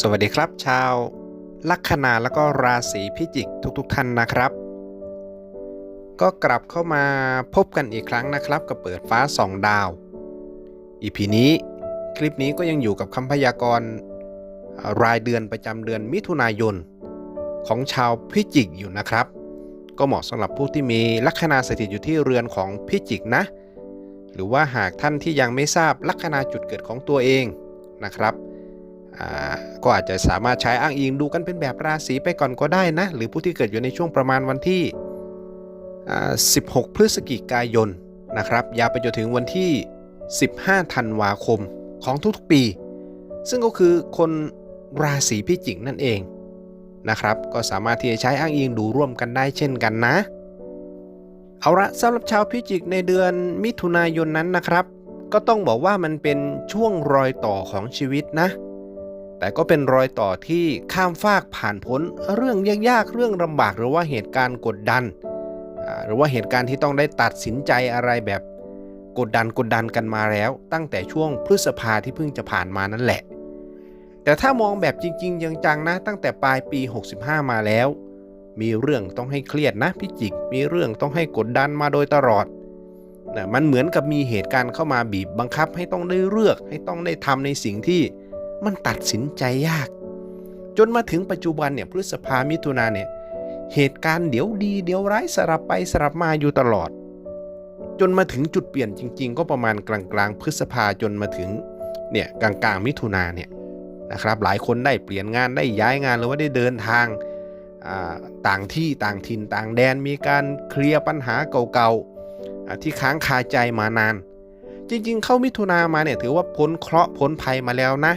สวัสดีครับ ชาวลัคนาแล้วก็ราศีพิจิกทุกๆทท่านนะครับ ก็กลับเข้ามาพบกันอีกครั้งนะครับ กับเปิดฟ้าสองดาวอีพีนี้คลิปนี้ก็ยังอยู่กับคำพยากรณ์รายเดือนประจำเดือนมิถุนายน ของชาวพิจิกอยู่นะครับ ก็เหมาะสำหรับผู้ที่มีลัคนาสถิตอยู่ที่เรือนของพิจิกนะ หรือว่าหากท่านที่ยังไม่ทราบลัคนาจุดเกิดของตัวเองนะครับ ก็อาจจะสามารถใช้อ้างอิงดูกันเป็นแบบราศีไปก่อนก็ได้นะ หรือผู้ที่เกิดอยู่ในช่วงประมาณวันที่ 16 พฤศจิกายนนะครับยาวไปจนถึงวันที่ 15 ธันวาคมของทุกๆปี ซึ่งก็คือคนราศีพิจิกนั่นเองนะครับก็สามารถที่จะใช้อ้างอิงดูร่วมกันได้เช่นกันนะ เอาละสำหรับชาวพิจิกในเดือนมิถุนายนนั้นนะครับ ก็ต้องบอกว่ามันเป็นช่วงรอยต่อของชีวิตนะ แต่ก็เป็นรอยต่อที่ข้ามฟากผ่านพ้นเรื่องยากๆ เรื่องลำบากหรือว่าเหตุการณ์กดดัน หรือว่าเหตุการณ์ที่ต้องได้ตัดสินใจอะไรแบบกดดันกดดันกันมาแล้ว ตั้งแต่ช่วงพฤษภาที่เพิ่งจะผ่านมานั่นแหละ แต่ถ้ามองแบบจริง ๆ จังๆนะ ตั้งแต่ปลายปี 65 มาแล้ว มีเรื่องต้องให้เครียดนะพิจิก มีเรื่องต้องให้กดดันมาโดยตลอดนะมันเหมือนกับมีเหตุการณ์เข้ามาบีบบังคับให้ต้องได้เลือกให้ต้องได้ทำในสิ่งที่ มันตัดสินใจยาก จนมาถึงปัจจุบันเนี่ยพฤษภามิถุนาเนี่ยเหตุการณ์เดี๋ยวดีเดี๋ยวร้ายสลับไปสลับมาอยู่ตลอด จนมาถึงจุดเปลี่ยนจริง ๆ ก็ประมาณกลางๆพฤษภาจนมาถึงเนี่ยกลางๆมิถุนาเนี่ยนะครับหลายคนได้เปลี่ยนงานได้ย้ายงานหรือว่าได้เดินทางต่างที่ต่างถิ่นต่างแดนมีการเคลียร์ปัญหาเก่าๆที่ค้างคาใจมานาน จริงๆ เข้ามิถุนามาเนี่ยถือว่าพ้นเคราะห์พ้นภัยมาแล้วนะ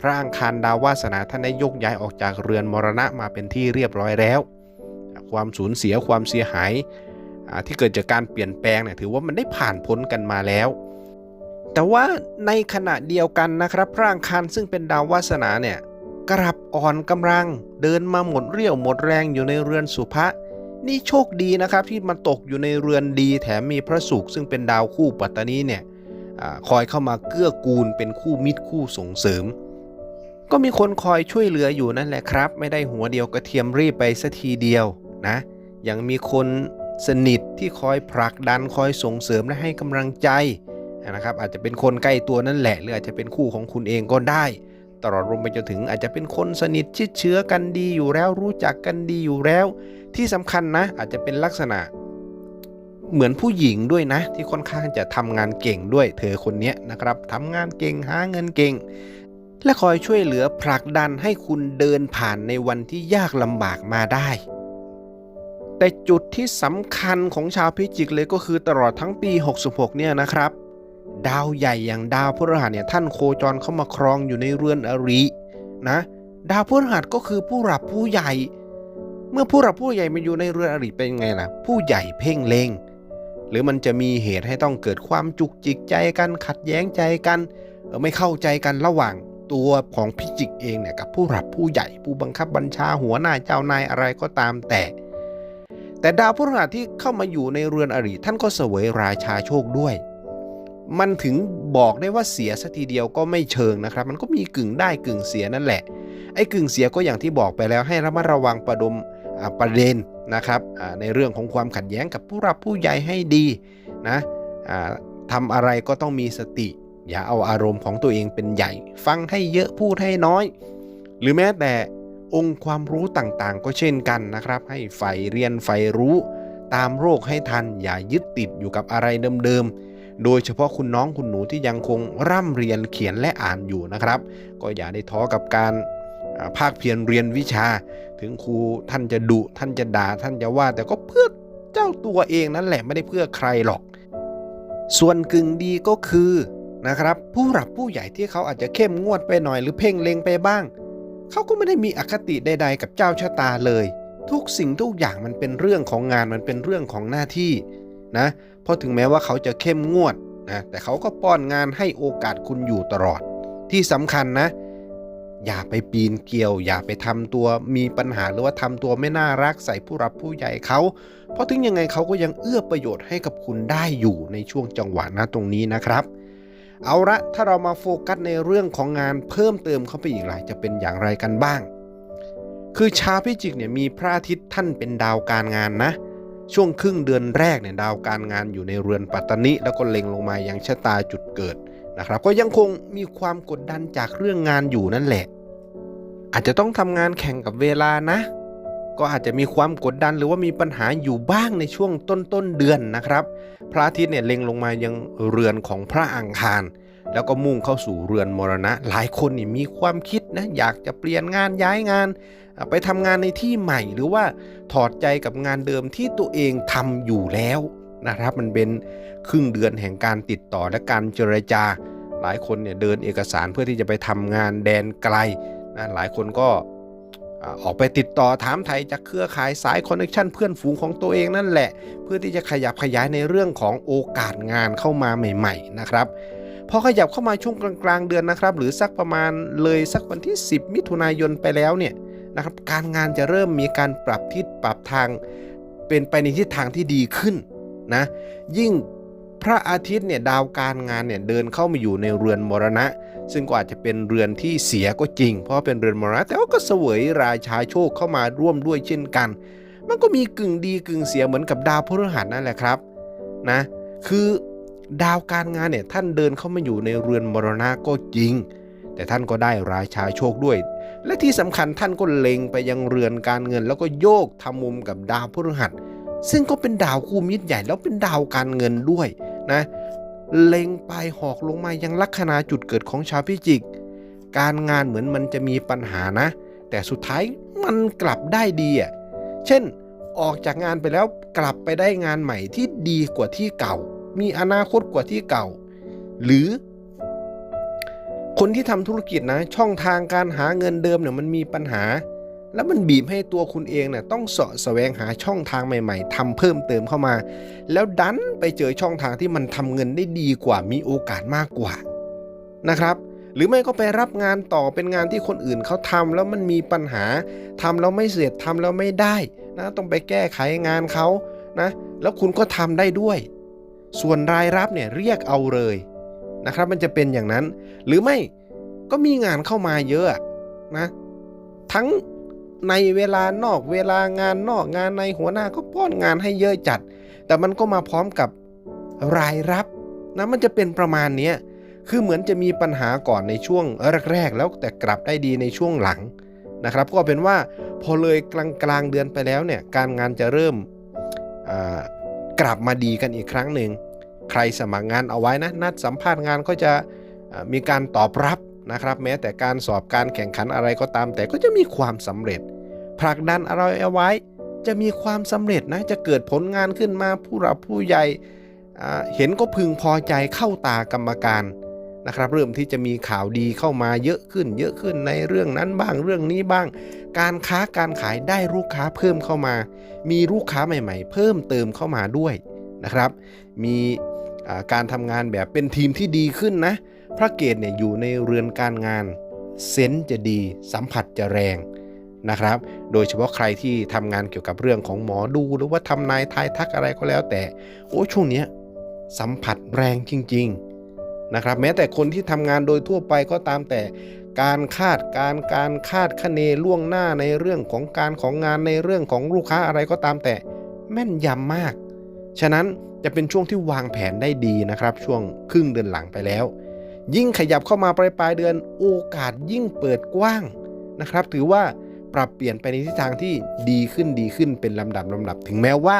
พระอังคารดาววาสนาท่านได้ยกย้ายออกจากเรือนมรณะมาเป็นที่เรียบร้อยแล้ว ความสูญเสียความเสียหายที่เกิดจากการเปลี่ยนแปลงเนี่ยถือว่ามันได้ผ่านพ้นกันมาแล้ว แต่ว่าในขณะเดียวกันนะครับ พระอังคารซึ่งเป็นดาววาสนาเนี่ยกลับอ่อนกำลังเดินมาหมดเรี่ยวหมดแรงอยู่ในเรือนสุภะนี่โชคดีนะครับที่มันตกอยู่ในเรือนดีแถมมีพระศุกร์ซึ่งเป็นดาวคู่ปัตตานีเนี่ยอคอยเข้ามาเกื้อกูลเป็นคู่มิตรคู่ส่งเสริม ก็มีคนคอยช่วยเหลืออยู่นั่นแหละครับ ไม่ได้หัวเดียวกระเทียมรีบไปสัทีเดียวนะยังมีคนสนิทที่คอยผลักดันคอยส่งเสริมและให้กำลังใจนะครับ อาจจะเป็นคนใกล้ตัวนั่นแหละ หรืออาจจะเป็นคู่ของคุณเองก็ได้ ตลอดรวมไปจนถึงอาจจะเป็นคนสนิทชิดเชื้อกันดีอยู่แล้ว รู้จักกันดีอยู่แล้ว ที่สำคัญนะ อาจจะเป็นลักษณะเหมือนผู้หญิงด้วยนะ ที่ค่อนข้างจะทำงานเก่งด้วย เธอคนนี้นะครับทำงานเก่งหาเงินเก่ง และคอยช่วยเหลือผลักดันให้คุณเดินผ่านในวันที่ยากลำบากมาได้ แต่จุดที่สำคัญของชาวพิจิกเลยก็คือตลอดทั้งปี 66 เนี่ยนะครับ ดาวใหญ่อย่างดาวพฤหัสเนี่ยท่านโคจรเข้ามาครองอยู่ในเรือนอรินะ ดาวพฤหัสก็คือผู้หลับผู้ใหญ่ เมื่อผู้หลับผู้ใหญ่มาอยู่ในเรือนอริเป็นไงล่ะ ผู้ใหญ่เพ่งเลงหรือมันจะมีเหตุให้ต้องเกิดความจุกจิกใจกันขัดแย้งใจกันไม่เข้าใจกันระหว่าง ตัวของพิจิกเองเนี่ยกับผู้หลับผู้ใหญ่ผู้บังคับบัญชาหัวหน้าเจ้านายอะไรก็ตามแต่ แต่ดาวพฤหัสที่เข้ามาอยู่ในเรือนอริท่านก็เสวยราชาโชคด้วย มันถึงบอกได้ว่าเสียสัทีเดียวก็ไม่เชิงนะครับ มันก็มีกึ่งได้กึ่งเสียนั่นแหละ ไอ้กึ่งเสียก็อย่างที่บอกไปแล้วให้ระมัดระวังประดมประเด็นนะครับในเรื่องของความขัดแย้งกับผู้รับผู้ใหญ่ให้ดีนะทำอะไรก็ต้องมีสติ อย่าเอาอารมณ์ของตัวเองเป็นใหญ่ ฟังให้เยอะพูดให้น้อย หรือแม้แต่องค์ความรู้ต่างๆ ก็เช่นกันนะครับ ให้ใฝ่เรียนใฝ่รู้ ตามโรคให้ทัน อย่ายึดติดอยู่กับอะไรเดิมๆ โดยเฉพาะคุณน้องคุณหนูที่ยังคงร่ำเรียนเขียนและอ่านอยู่นะครับ ก็อย่าได้ท้อกับการภาคเพียรเรียนวิชา ถึงครูท่านจะดุท่านจะด่าท่านจะว่า แต่ก็เพื่อเจ้าตัวเองนั่นแหละไม่ได้เพื่อใครหรอก ส่วนกึ่งดีก็คือ นะครับ ผู้หลับผู้ใหญ่ที่เขาอาจจะเข้มงวดไปหน่อยหรือเพ่งเล็งไปบ้าง เขาก็ไม่ได้มีอคติใด ๆ กับเจ้าชะตาเลย ทุกสิ่งทุกอย่างมันเป็นเรื่องของงานมันเป็นเรื่องของหน้าที่นะเพราะถึงแม้ว่าเขาจะเข้มงวดนะแต่เขาก็ป้อนงานให้โอกาสคุณอยู่ตลอด ที่สำคัญนะ อย่าไปปีนเกลียว อย่าไปทำตัวมีปัญหาหรือว่าทำตัวไม่น่ารักใส่ผู้รับผู้ใหญ่เขา เพราะถึงยังไงเขาก็ยังเอื้อประโยชน์ให้กับคุณได้อยู่ในช่วงจังหวะนะตรงนี้นะครับ เอาละถ้าเรามาโฟกัสในเรื่องของงานเพิ่มเติมเข้าไปอีกหลายจะเป็นอย่างไรกันบ้าง คือชาวพิจิกเนี่ยมีพระอาทิตย์ท่านเป็นดาวการงานนะ ช่วงครึ่งเดือนแรกเนี่ยดาวการงานอยู่ในเรือนปัตตนิแล้วก็เล็งลงมายังชะตาจุดเกิดนะครับก็ยังคงมีความกดดันจากเรื่องงานอยู่นั่นแหละ อาจจะต้องทำงานแข่งกับเวลานะ ก็อาจจะมีความกดดันหรือว่ามีปัญหาอยู่บ้างในช่วงต้นต้นเดือนนะครับ พระอาทิตย์เนี่ยเล็งลงมายังเรือนของพระอังคาร แล้วก็มุ่งเข้าสู่เรือนมรณะ หลายคนนี่มีความคิดนะอยากจะเปลี่ยนงานย้ายงาน ไปทำงานในที่ใหม่หรือว่าถอดใจกับงานเดิมที่ตัวเองทำอยู่แล้วนะครับมันเป็นครึ่งเดือนแห่งการติดต่อและการเจรจา หลายคนเนี่ยเดินเอกสารเพื่อที่จะไปทำงานแดนไกลนะหลายคนก็ อออกไปติดต่อถามไทยจากเครือข่ายสายคอนเนคชันเพื่อนฝูงของตัวเองนั่นแหละ เพื่อที่จะขยับขยายในเรื่องของโอกาสงานเข้ามาใหม่ ๆ นะครับพอขยับเข้ามาช่วงกลางๆเดือนนะครับ หรือสักประมาณเลยสักวันที่ 10 มิถุนายนไปแล้วเนี่ยนะครับการงานจะเริ่มมีการปรับทิศปรับทาง เป็นไปในทิศทางที่ดีขึ้นนะยิ่ง พระอาทิตย์เนี่ยดาวการงานเนี่ยเดินเข้ามาอยู่ในเรือนมรณะ ซึ่งก็อาจจะเป็นเรือนที่เสียก็จริง เพราะเป็นเรือนมรณะ แต่ก็เสวยราชาโชคเข้ามาร่วมด้วยเช่นกัน มันก็มีกึ่งดีกึ่งเสียเหมือนกับดาวพฤหัสนั่นแหละครับนะคือดาวการงานเนี่ยท่านเดินเข้ามาอยู่ในเรือนมรณะก็จริง แต่ท่านก็ได้ราชาโชคด้วย และที่สำคัญท่านก็เล็งไปยังเรือนการเงิน แล้วก็โยกทำมุมกับดาวพฤหัส ซึ่งก็เป็นดาวคู่มิตรใหญ่แล้วเป็นดาวการเงินด้วย นะเล็งไปหอกลงมายังลัคนาจุดเกิดของชาวพิจิก การงานเหมือนมันจะมีปัญหานะ แต่สุดท้ายมันกลับได้ดีอะเช่นออกจากงานไปแล้วกลับไปได้งานใหม่ที่ดีกว่าที่เก่า มีอนาคตกว่าที่เก่า หรือ คนที่ทำธุรกิจนะ ช่องทางการหาเงินเดิมเนี่ยมันมีปัญหา แล้วมันบีบให้ตัวคุณเองเนี่ยต้องเสาะแสวงหาช่องทางใหม่ ๆทำเพิ่มเติมเข้ามา แล้วดันไปเจอช่องทางที่มันทำเงินได้ดีกว่ามีโอกาสมากกว่านะครับ หรือไม่ก็ไปรับงานต่อเป็นงานที่คนอื่นเขาทำแล้วมันมีปัญหาทำแล้วไม่เสร็จทำแล้วไม่ได้นะต้องไปแก้ไขงานเขานะแล้วคุณก็ทำได้ด้วย ส่วนรายรับเนี่ยเรียกเอาเลยนะครับ มันจะเป็นอย่างนั้น หรือไม่ก็มีงานเข้ามาเยอะนะทั้ง ในเวลานอกเวลางานนอกงานในหัวหน้าก็ป้อนงานให้เยอะจัด แต่มันก็มาพร้อมกับรายรับนะมันจะเป็นประมาณนี้คือเหมือนจะมีปัญหาก่อนในช่วงแรกๆแล้วแต่กลับได้ดีในช่วงหลังนะครับ ก็เป็นว่าพอเลยกลางกลางๆเดือนไปแล้วเนี่ยการงานจะเริ่มกลับมาดีกันอีกครั้งหนึ่ง ใครสมัครงานเอาไว้นะนัดสัมภาษณ์งานก็จะมีการตอบรับ นะครับ แม้แต่การสอบการแข่งขันอะไรก็ตาม แต่ก็จะมีความสำเร็จ ผลักดันอะไรเอาไว้ จะมีความสำเร็จนะ จะเกิดผลงานขึ้นมาผู้หลักผู้ใหญ่เห็นก็พึงพอใจเข้าตากรรมการนะครับเริ่มที่จะมีข่าวดีเข้ามาเยอะขึ้น เยอะขึ้นในเรื่องนั้นบ้างเรื่องนี้บ้าง การค้าการขายได้ลูกค้าเพิ่มเข้ามา มีลูกค้าใหม่ ๆ เพิ่มเติมเข้ามาด้วยนะครับ มีการทำงานแบบเป็นทีมที่ดีขึ้นนะ พระเกตเนี่ยอยู่ในเรือนการงาน เซนส์จะดีสัมผัสจะแรงนะครับ โดยเฉพาะใครที่ทำงานเกี่ยวกับเรื่องของหมอดูหรือว่าทำนายทายทักอะไรก็แล้วแต่ โอ้ช่วงเนี้ยสัมผัสแรงจริง ๆนะครับ แม้แต่คนที่ทำงานโดยทั่วไปก็ตามแต่การคาดการการคาดคะเนล่วงหน้าในเรื่องของการของงานในเรื่องของลูกค้าอะไรก็ตามแต่แม่นยำมาก ฉะนั้นจะเป็นช่วงที่วางแผนได้ดีนะครับ ช่วงครึ่งเดือนหลังไปแล้ว ยิ่งขยับเข้ามาปลายปลายเดือนโอกาสยิ่งเปิดกว้างนะครับ ถือว่าปรับเปลี่ยนไปในทิศทางที่ดีขึ้นดีขึ้นเป็นลำดับลำดับ ถึงแม้ว่า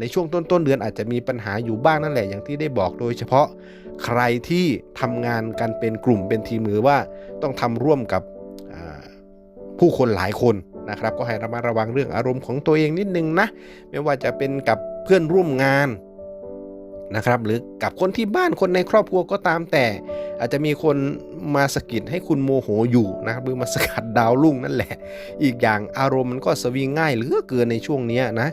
ในช่วงต้นต้นเดือนอาจจะมีปัญหาอยู่บ้างนั่นแหละอย่างที่ได้บอกโดยเฉพาะใครที่ทำงานกันเป็นกลุ่มเป็นทีมหรือว่าต้องทำร่วมกับผู้คนหลายคนนะครับ ก็ให้ระมัดระวังเรื่องอารมณ์ของตัวเองนิดนึงนะ ไม่ว่าจะเป็นกับเพื่อนร่วมงาน นะครับ หรือกับคนที่บ้านคนในครอบครัวก็ตามแต่ อาจจะมีคนมาสะกิดให้คุณโมโหอยู่นะครับหรือมาสกัดดาวรุ่งนั่นแหละ อีกอย่างอารมณ์มันก็สวิงง่ายเหลือเกินในช่วงนี้นะ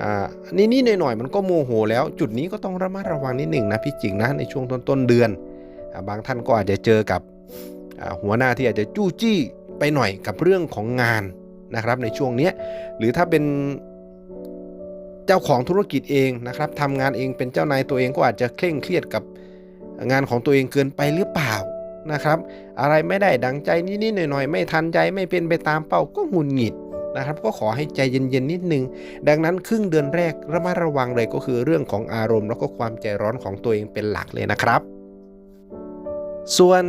อ่านี่นี่หน่อยๆมันก็โมโหแล้ว จุดนี้ก็ต้องระมัดระวังนิดหนึ่งนะพี่จิงนะในช่วงต้นต้นเดือนอบางท่านก็อาจจะเจอกับหัวหน้าที่อาจจะจู้จี้ไปหน่อยกับเรื่องของงานนะครับในช่วงนี้หรือถ้าเป็น เจ้าของธุรกิจเองนะครับทำงานเองเป็นเจ้านายตัวเองก็อาจจะเคร่งเครียดกับงานของตัวเองเกินไปหรือเปล่านะครับ อะไรไม่ได้ดังใจนิดๆหน่อยๆไม่ทันใจไม่เป็นไปตามเป้าก็หงุนหงิดนะครับ ก็ขอให้ใจเย็นๆนิดนึง ดังนั้นครึ่งเดือนแรกระมัดระวังเลยก็คือเรื่องของอารมณ์แล้วก็ความใจร้อนของตัวเองเป็นหลักเลยนะครับ ส่วน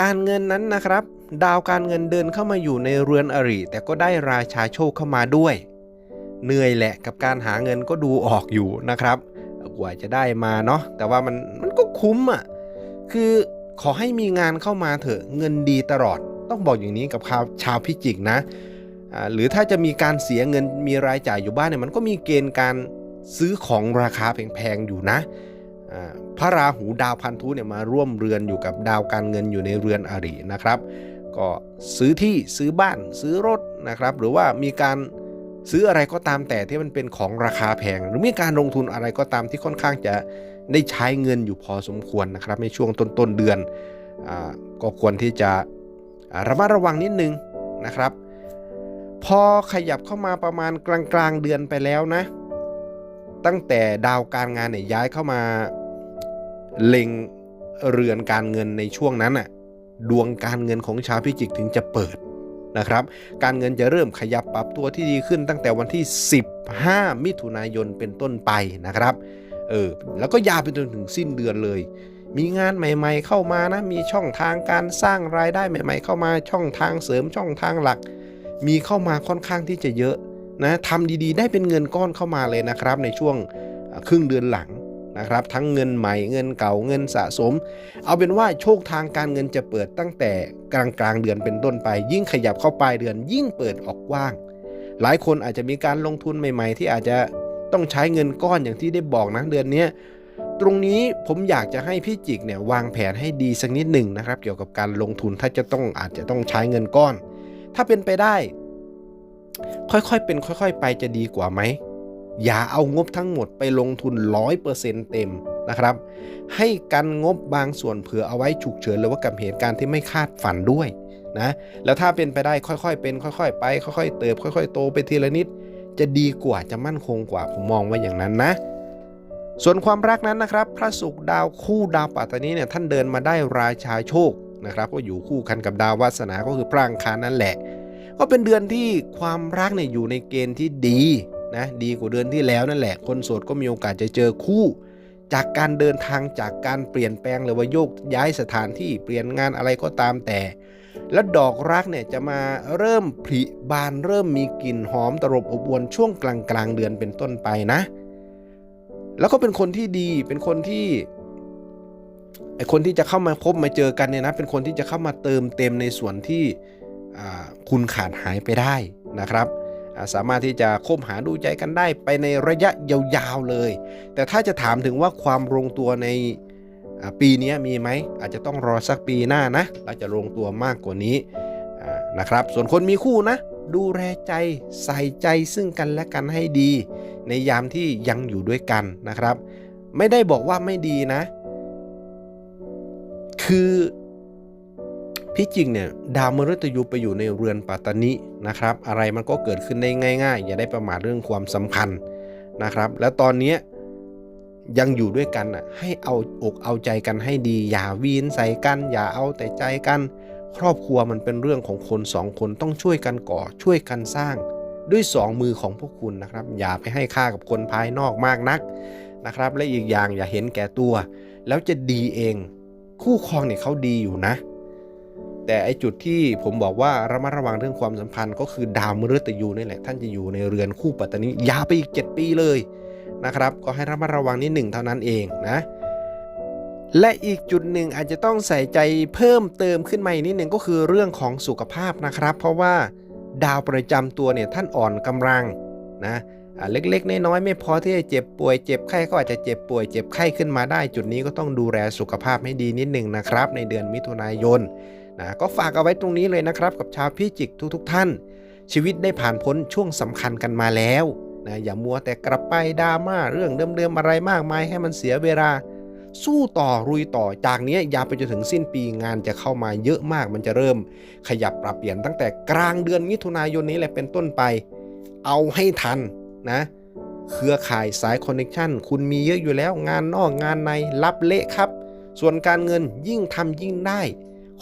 การเงินนั้นนะครับ ดาวการเงินเดินเข้ามาอยู่ในเรือนอริแต่ก็ได้ราชาโชคเข้ามาด้วย เหนื่อยแหละกับการหาเงินก็ดูออกอยู่นะครับกว่าจะได้มาเนาะแต่ว่ามันมันก็คุ้มอะ่ะคือขอให้มีงานเข้ามาเถอะเงินดีตลอด ต้องบอกอย่างนี้กับชาวชาวพิจิกนะอ่าหรือถ้าจะมีการเสียเงินมีรายจ่ายอยู่บ้านเนี่ยมันก็มีเกณฑ์การซื้อของราคาแพงๆอยู่นะอ่าพระราหูดาวพันธุเนี่ยมาร่วมเรือนอยู่กับดาวการเงินอยู่ในเรือนอรินะครับ ก็ซื้อที่ซื้อบ้านซื้อรถนะครับ หรือว่ามีการ ซื้ออะไรก็ตามแต่ที่มันเป็นของราคาแพง หรือมีการลงทุนอะไรก็ตามที่ค่อนข้างจะได้ใช้เงินอยู่พอสมควรนะครับ ในช่วงต้นต้นๆเดือนอก็ควรที่จะระมัดระวังนิดนึงนะครับ พอขยับเข้ามาประมาณกลางกลางๆเดือนไปแล้วนะ ตั้งแต่ดาวการงานเนี่ยย้ายเข้ามาเล็งเรือนการเงินในช่วงนั้นน่ะดวงการเงินของชาวพิจิกถึงจะเปิด นะครับ การเงินจะเริ่มขยับปรับตัวที่ดีขึ้นตั้งแต่วันที่ 15 มิถุนายนเป็นต้นไปนะครับ เออ แล้วก็ยาวไปจนถึงสิ้นเดือนเลย มีงานใหม่ ๆ เข้ามานะ มีช่องทางการสร้างรายได้ใหม่ ๆ เข้ามา ช่องทางเสริม ช่องทางหลัก มีเข้ามาค่อนข้างที่จะเยอะนะทำดีๆ ได้เป็นเงินก้อนเข้ามาเลยนะครับ ในช่วงครึ่งเดือนหลัง นะครับ ทั้งเงินใหม่เงินเก่าเงินสะสม เอาเป็นว่าโชคทางการเงินจะเปิดตั้งแต่กลางกลางเดือนเป็นต้นไป ยิ่งขยับเข้าปลายเดือน ยิ่งเปิดออกกว้าง หลายคนอาจจะมีการลงทุนใหม่ ๆ ที่อาจจะต้องใช้เงินก้อนอย่างที่ได้บอกนะเดือนนี้ตรงนี้ผมอยากจะให้พี่จิกเนี่ยวางแผนให้ดีสักนิดหนึ่งนะครับ เกี่ยวกับการลงทุนถ้าจะต้องอาจจะต้องใช้เงินก้อน ถ้าเป็นไปได้ ค่อยๆเป็น ค่อย ๆ ไปจะดีกว่าไหม อย่าเอางบทั้งหมดไปลงทุน 100%เต็มนะครับ ให้กันงบบางส่วนเผื่อเอาไว้ฉุกเฉินหรือว่ากับเหตุการณ์ที่ไม่คาดฝันด้วยนะแล้วถ้าเป็นไปได้ค่อยๆ เป็น ค่อย ๆ ไป ค่อย ๆ เติบ ค่อย ๆ โตไปทีละนิด จะดีกว่าจะมั่นคงกว่าผมมองว่าอย่างนั้นนะ ส่วนความรักนั้นนะครับ พระศุกร์ดาวคู่ดาวปัตตานีเนี่ยท่านเดินมาได้ราชาโชคนะครับก็อยู่คู่กันกับดาววาสนาก็คือพระอังคารนั่นแหละ ก็เป็นเดือนที่ความรักเนี่ยอยู่ในเกณฑ์ที่ดี นะดีกว่าเดือนที่แล้วนั่นแหละ คนโสดก็มีโอกาสจะเจอคู่ จากการเดินทางจากการเปลี่ยนแปลงหรือว่าโยกย้ายสถานที่เปลี่ยนงานอะไรก็ตามแต่ แล้วดอกรักเนี่ยจะมาเริ่มผลิบานเริ่มมีกลิ่นหอมตรบอบอวนช่วงกลางกลางเดือนเป็นต้นไปนะ แล้วก็เป็นคนที่ดีเป็นคนที่ไอคนที่จะเข้ามาพบมาเจอกันเนี่ยนะเป็นคนที่จะเข้ามาเติมเต็มในส่วนที่คุณขาดหายไปได้นะครับ สามารถที่จะคบหาดูใจกันได้ไปในระยะยาวๆเลย แต่ถ้าจะถามถึงว่าความลงตัวในปีนี้มีไหมอาจจะต้องรอสักปีหน้านะเราจะลงตัวมากกว่านี้นะครับ ส่วนคนมีคู่นะ ดูแลใจใส่ใจซึ่งกันและกันให้ดี ในยามที่ยังอยู่ด้วยกันนะครับ ไม่ได้บอกว่าไม่ดีนะ คือ พี่จริงเนี่ยดาวมฤตยูไปอยู่ในเรือนปัตตานินะครับ อะไรมันก็เกิดขึ้นได้ง่าย ๆ อย่าได้ประมาทเรื่องความสัมพันธ์นะครับ แล้วตอนนี้ยังอยู่ด้วยกันอะให้เอาอกเอาใจกันให้ดี อย่าวีนใส่กัน อย่าเอาแต่ใจกัน ครอบครัวมันเป็นเรื่องของคนสองคนต้องช่วยกันก่อช่วยกันสร้าง ด้วยสองมือของพวกคุณนะครับ อย่าไปให้ค่ากับคนภายนอกมากนักนะครับ และอีกอย่างอย่าเห็นแก่ตัว แล้วจะดีเอง คู่ครองเนี่ยเขาดีอยู่นะ แต่ไอจุดที่ผมบอกว่าระมัดระวังเรื่องความสัมพันธ์ ก็คือดาวมฤตยูนี่แหละ ท่านจะอยู่ในเรือนคู่ปัตตานียาวไปอีก 7 ปีเลยนะครับ ก็ให้ระมัดระวังนิดหนึ่งเท่านั้นเองนะและอีกจุดหนึ่งอาจจะต้องใส่ใจเพิ่มเติมขึ้นมาอีกนิดหนึ่งก็คือเรื่องของสุขภาพนะครับ เพราะว่าดาวประจำตัวเนี่ยท่านอ่อนกำลังนะเล็กๆน้อยๆไม่พอที่จะเจ็บป่วยเจ็บไข้ก็อาจจะเจ็บป่วยเจ็บไข้ขึ้นมาได้ จุดนี้ก็ต้องดูแลสุขภาพให้ดีนิดหนึ่งนะครับ ในเดือนมิถุนายน นะก็ฝากเอาไว้ตรงนี้เลยนะครับ กับชาวพิจิกทุกๆท่าน ชีวิตได้ผ่านพ้นช่วงสำคัญกันมาแล้วนะอย่ามัวแต่กลับไปดราม่าเรื่องเดิมๆอะไรมากมายให้มันเสียเวลา สู้ต่อรุยต่อจากนี้ยาวไปจนถึงสิ้นปีงานจะเข้ามาเยอะมากมันจะเริ่ม ขยับปรับเปลี่ยนตั้งแต่กลางเดือนมิถุนายนนี้แหละเป็นต้นไป เอาให้ทันนะเครือข่ายสายคอนเนคชันคุณมีเยอะอยู่แล้วงานนอกงานในรับเละครับ ส่วนการเงินยิ่งทำยิ่งได้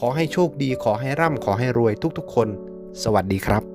ขอให้โชคดีขอให้ร่ำขอให้รวยทุกๆคน สวัสดีครับ